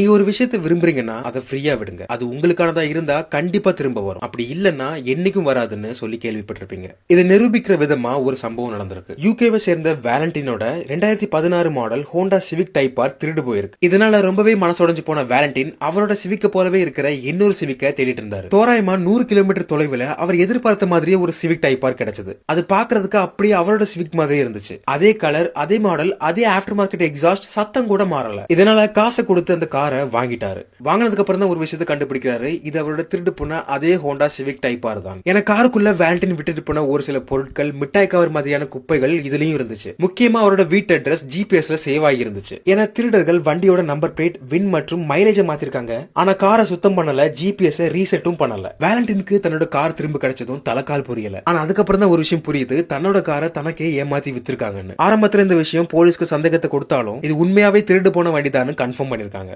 நீங்க ஒரு விஷயத்தை விரும்புறீங்கன்னா அதை ஃப்ரீயா விடுங்க. அது உங்களுக்கானதா இருந்தா கண்டிப்பா திரும்ப வரும். அப்படி இல்லன்னா என்னைக்கும் வராதுன்னு சொல்லி கேள்விப்பட்டிருப்பீங்க. இதை நிரூபிக்கிற விதமா ஒரு சம்பவம் நடந்திருக்கு. யூகேவை சேர்ந்த வேலண்டினோட ரெண்டாயிரத்தி பதினாறு model Honda Civic type R திருடு போயிருக்கு. இதனால ரொம்பவே மனசுடைஞ்சு போன வேலண்டின் அவரோட சிவிக்க போலவே இருக்கிற இன்னொரு சிவிக்க தேடிட்டு இருந்தாரு. தோராயமா நூறு கிலோமீட்டர் தொலைவுல அவர் எதிர்பார்த்த மாதிரியே ஒரு சிவிக் டைப் ஆர் கிடைச்சது. அது பாக்குறதுக்கு அப்படியே அவரோட சிவிக் மாதிரியே இருந்துச்சு. அதே கலர் அதே மாடல் அதே ஆஃப்டர் மார்க்கெட் எக்ஸாஸ்ட் சத்தம் கூட மாறல. இதனால காசை கொடுத்து அந்த கார் வாங்கிட்டாரு. வாங்கினதுக்கு அப்புறம் தான் ஒரு விஷயத்தை கண்டுபிடிக்கிறாரு. இது அவரோட திருட்டு போன அதே ஹோண்டா சிவிக் டைப்பார் தான். என காருக்குள்ள வேலண்டின் விட்டுட்டு போன ஒரு சில பொருட்கள் மிட்டாய் கவர் மாதிரியான குப்பைகள் இதுலயும் இருந்துச்சு. முக்கியமா அவரோட வீட்டு அட்ரஸ் ஜிபிஎஸ்ல சேவ் ஆகி இருந்துச்சு. ஏன்னா திருடர்கள் வண்டியோட நம்பர் பிளேட் வின் மற்றும் மைலேஜை மாத்திருக்காங்க. ஆனா காரை சுத்தம் பண்ணல ஜிபிஎஸ் ரீசெட்டும் பண்ணல. வேலண்டினுக்கு தன்னோட கார் திரும்ப கிடைச்சதும் தலைக்கால் புரியல. ஆனா அதுக்கப்புறம் தான் ஒரு விஷயம் புரியுது. தன்னோட காரை தனக்கே ஏமாத்தி வித்திருக்காங்கன்னு. ஆரம்பத்துல இந்த விஷயம் போலீஸ்க்கு சந்தேகத்தை கொடுத்தாலும் இது உண்மையாவே திருடு போன வண்டி கன்ஃபார்ம் பண்ணிருக்காங்க.